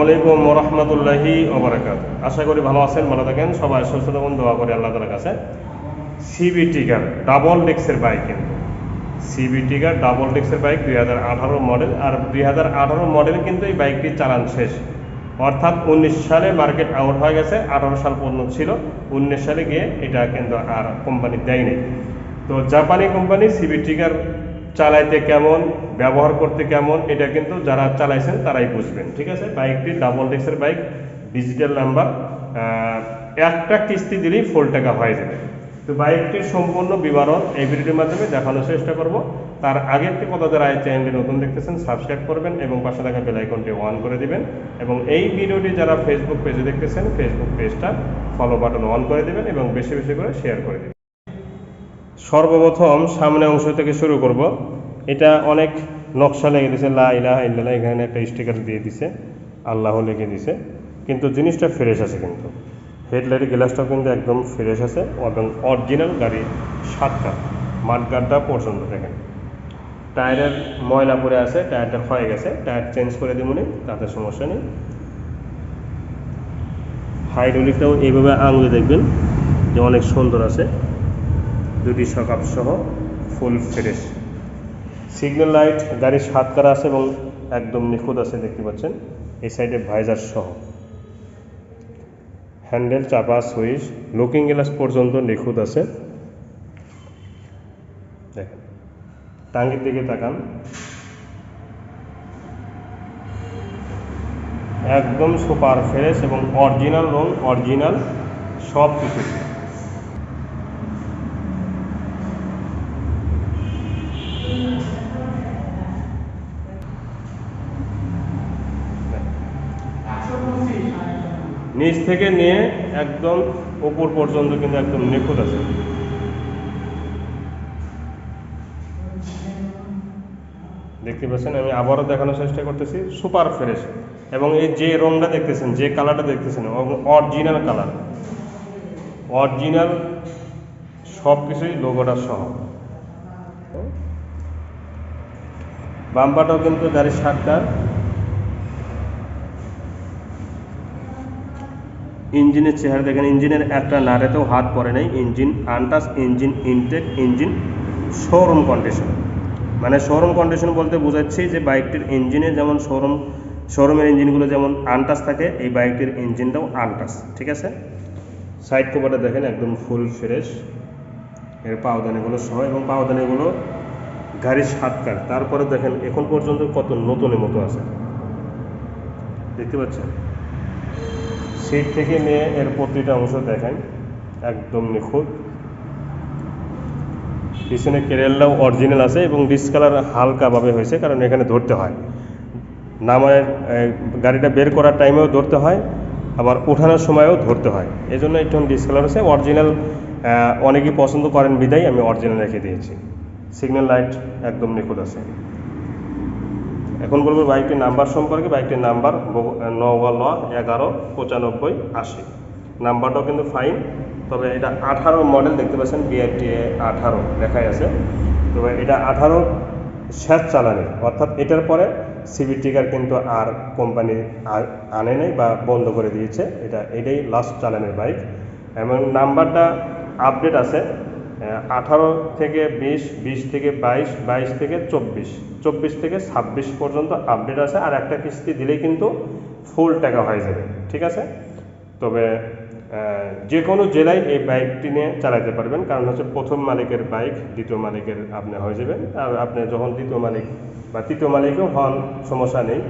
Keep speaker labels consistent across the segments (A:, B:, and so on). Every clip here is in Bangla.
A: আসসালামু আলাইকুম রহমতুল্লাহি ওবরাকাত। আশা করি ভালো আছেন, ভালো থাকেন। সবাই সুস্থ থাকুন, দোয়া করি আল্লাহ তালার কাছে। সিবি টিগার ডাবল ডেক্সের বাইক কিন্তু। সিবি টিগার ডাবল ডেক্সের বাইক দুই হাজার আঠারো মডেল আর দুই হাজার আঠারো মডেল কিন্তু এই বাইকটি চালান শেষ। অর্থাৎ উনিশ সালে মার্কেট আউট হয়ে গেছে, আঠারো সাল পর্যন্ত ছিল। উনিশ সালে গিয়ে এটা কিন্তু আর কোম্পানি দেয়নি। তো জাপানি কোম্পানি সিবি টিগার চালাইতে কেমন, ব্যবহার করতে কেমন, এটা কিন্তু যারা চালাইছেন তারাই বুঝবেন, ঠিক আছে? বাইকটি ডাবল ডেক্সের বাইক ডিজিটাল নাম্বার একটা কিস্তি দিলেই ফুল টাকা হয়ে যাবে। তো বাইকটির সম্পূর্ণ বিবরণ এই ভিডিওটির মাধ্যমে দেখানোর চেষ্টা করব। তার আগে একটি কথা যারা এই চ্যানেলটি নতুন দেখতেছেন সাবস্ক্রাইব করবেন এবং পাশে থাকা বেল আইকনটি অন করে দিবেন এবং এই ভিডিওটি যারা ফেসবুক পেজে দেখতেছেন ফেসবুক পেজটা ফলো বাটন অন করে দিবেন এবং বেশি বেশি করে শেয়ার করে দিবেন। সর্বপ্রথম সামনে অংশ থেকে শুরু করব। এটা অনেক নকশা লেগে দিছে, লা এখানে একটা স্টিকার দিয়ে দিছে, আল্লাহ লিখে দিছে। কিন্তু জিনিসটা ফ্রেশ আছে কিন্তু। হেডলাইটের গ্লাসটাও কিন্তু একদম ফ্রেশ আছে এবং অরিজিনাল গাড়ি সাতটা মাঠগাড্ডা পর্যন্ত দেখেন। টায়ারের ময়লা পরে আছে টায়ারটা ক্ষয়ে গেছে টায়ার চেঞ্জ করে দিবনি তাতে সমস্যা নেই। হাইড্রোলিকটাও এইভাবে আঙুলে দেখবেন যে অনেক সুন্দর আছে। দুটি সকাপ সহ ফুল ফ্রেশ। সিগন্যাল লাইট গাড়ির সাত কারা আছে এবং একদম নিখুঁত আছে দেখতে পাচ্ছেন। এই সাইডে ভাইজার সহ। হ্যান্ডেল, চাপা, সুইচ, লুকিং গ্লাস পর্যন্ত নিখুঁত আছে। দেখেন, টাঙ্গির দিকে তাকান। একদম সুপার ফ্রেশ এবং অরিজিনাল রং, অরিজিনাল সব কিছু নিচ থেকে নিয়ে একদম উপর পর্যন্ত কিন্তু একদম নিখুঁত আছে। দেখতে পাচ্ছেন, আমি আবারও দেখানোর চেষ্টা করতেছি, সুপার ফ্রেশ। এবং এই যে রংটা দেখতেছেন, যে কালারটা দেখতেছেন অরিজিনাল কালার। অরিজিনাল সব কিছুই লোগোটা সহ। বাম্পাটাও কিন্তু গাড়ির সাতটা ইঞ্জিনের চেহারা দেখেন, ইঞ্জিনের একটা নাড়েতেও হাত পড়ে নাই, engine untouch, engine intact, engine showroom condition. মানে শোরুম কন্ডিশন বলতে বোঝাচ্ছি যে বাইকটির ইঞ্জিনে যেমন শোরুম, শোরুমের ইঞ্জিনগুলো যেমন আনটাস থাকে, এই বাইকটির ইঞ্জিনটাও আনটাস, ঠিক আছে? সাইড কভারটা দেখেন একদম ফুল ফ্রেশ এর পাওদানিগুলো সহ, এবং পাওদানিগুলো গাড়ির সাতকার তারপরে দেখেন, এখন পর্যন্ত কত নতুনের মতো আছে। দেখতে পাচ্ছেন? সিট থেকে নিয়ে এর প্রতিটা অংশ দেখেন, একদম নিখুঁত। পিছনে কেরেলাও অরিজিনাল আছে এবং ডিসকালার হালকাভাবে হয়েছে, কারণ এখানে ধরতে হয়। নামায় গাড়িটা বের করার টাইমেও ধরতে হয়, আবার ওঠানোর সময়ও ধরতে হয়। এই জন্য একটু ডিসকালার আছে। অরিজিনাল অনেকেই পছন্দ করেন বিদায়, আমি অরিজিনাল রেখে দিয়েছি। সিগন্যাল লাইট একদম নিখুঁত আছে। এখন বলব বাইকটির নাম্বার সম্পর্কে, বাইকটির নাম্বার নওয়া ল এগারো পঁচানব্বই আশি। নাম্বারটাও কিন্তু ফাইন তবে এটা আঠারো মডেল দেখতে পাচ্ছেন বিআরটি আঠারো লেখাই আছে। তবে এটা আঠারো শেষ চালানি, অর্থাৎ এটার পরে সিবি টিকার কিন্তু আর কোম্পানি আনে নাই বা বন্ধ করে দিয়েছে। এটা এটাই লাস্ট চালানের বাইক। এবং নাম্বারটা আপডেট আছে আঠারো থেকে বিশ বিশ থেকে বাইশ বাইশ থেকে চব্বিশ চব্বিশ থেকে ছাব্বিশ পর্যন্ত আপডেট আছে। আর একটা কিস্তি দিলেই কিন্তু ফুল টাকা হয়ে যাবে, ঠিক আছে? তবে যে কোনো জেলায় এই বাইকটি নিয়ে চালাতে পারবেন। কারণ হচ্ছে প্রথম মালিকের বাইক দ্বিতীয় মালিকের আপনি হয়ে যাবেন। আর আপনি যখন দ্বিতীয় মালিক বা তৃতীয় মালিকও হন, সমস্যা নেই।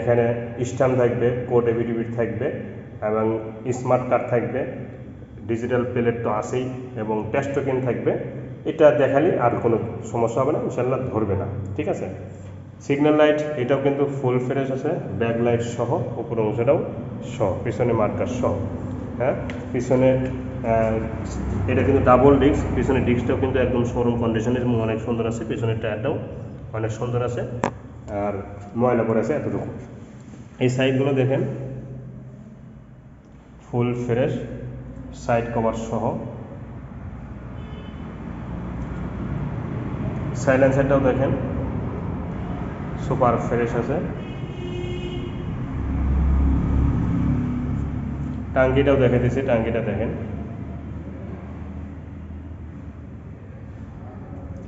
A: এখানে স্ট্যাম্প থাকবে কোড এভিডিভিট থাকবে এবং স্মার্ট কার্ড থাকবে। ডিজিটাল প্লেট তো আছেই এবং টেস্ট টোকেন থাকবে, এটা দেখালে আর কোনো সমস্যা হবে না ইনশাল্লাহ ধরবে না, ঠিক আছে? সিগন্যাল লাইট এটাও কিন্তু ফুল ফ্রেশ আছে ব্যাক লাইট সহ উপর অংশটাও সহ, পিছনে মার্কার সহ হ্যাঁ? পিছনে এটা কিন্তু ডাবল ডিস্ক পিছনে ডিস্কটাও কিন্তু একদম শোরুম কন্ডিশনে এবং অনেক সুন্দর আছে, পিছনের টায়ারটাও অনেক সুন্দর আছে, আর ময়লা পড়ে আছে এতটুকু। এই সাইডগুলো দেখেন ফুল ফ্রেশ সাইড কভার সহ। সাইলেন্সারটাও দেখেন, সুপার ফ্রেশ আছে। টাঙ্কিটাও দেখাইতেছি টাঙ্কিটা দেখেন।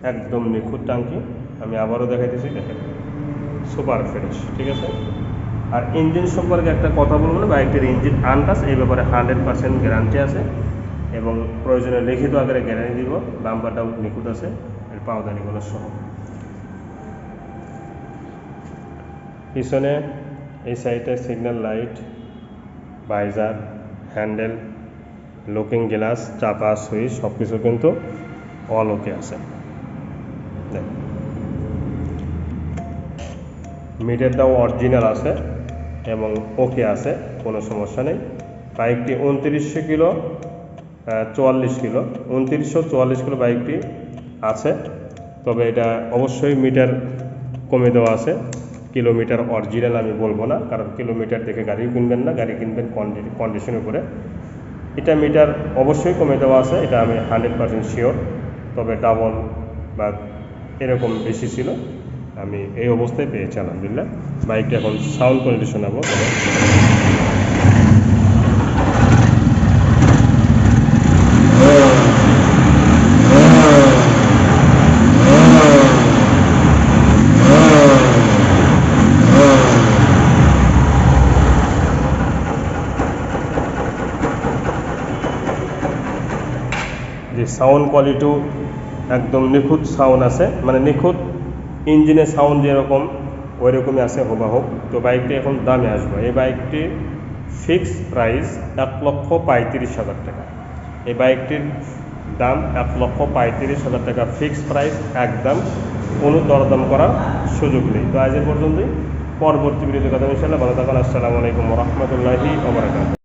A: একদম নিখুঁত টাঙ্কি, আমি আবারও দেখাইতেছি দেখেন। সুপার ফ্রেশ, ঠিক আছে? আর ইঞ্জিন সম্পর্কে একটা কথা বলব না, বাইকটির ইঞ্জিন আনটাস এই ব্যাপারে হান্ড্রেড পার্সেন্ট গ্যারান্টি আছে এবং প্রয়োজনে লিখিত আকারে গ্যারান্টি দিব বাম্পারটাও নিখুঁত আছে, এর পাওদানিগুলো সহ। পিছনে এই সাইডে signal light visor handle looking glass চাপা সুইচ সব কিছু কিন্তু অল ওকে আছে। মিটারটাও অরিজিনাল আছে। এবং ওকে আছে, কোনো সমস্যা নেই। বাইকটি উনত্রিশশো কিলো চুয়াল্লিশ কিলো। উনত্রিশশো চুয়াল্লিশ কিলো বাইকটি আছে, তবে এটা অবশ্যই মিটার কমে দেওয়া আছে। কিলোমিটার অরিজিনাল আমি বলব না, কারণ কিলোমিটার দেখে গাড়ি কিনবেন না, গাড়ি কিনবেন কন্ডিশনের উপরে। এটা মিটার অবশ্যই কমে দেওয়া আছে, এটা আমি হান্ড্রেড পার্সেন্ট শিওর তবে ডাবল বা এরকম বেশি ছিল। আমি এই অবস্থায় পেয়েছি, আলহামদুলিল্লাহ। বাইকটা এখন সাউন্ড কন্ডিশন হব যে সাউন্ড কোয়ালিটিও একদম নিখুঁত সাউন্ড আছে মানে নিখুঁত ইঞ্জিনের সাউন্ড যেরকম ওই রকমই আছে হুবাহুব তো বাইকটি এখন দামে আসবে। এই বাইকটি ফিক্স প্রাইস এক লক্ষ পঁয়ত্রিশ হাজার টাকা। এই বাইকটির দাম এক লক্ষ পঁয়ত্রিশ হাজার টাকা। ফিক্স প্রাইস একদম কোনো দরদাম করার সুযোগ নেই। তো আজ পর্যন্তই। পরবর্তী ভিডিওতে কথা ইনশাল্লাহ ভালো থাকুন। আসসালামু আলাইকুম রহমতুল্লাহি ওবরাকাত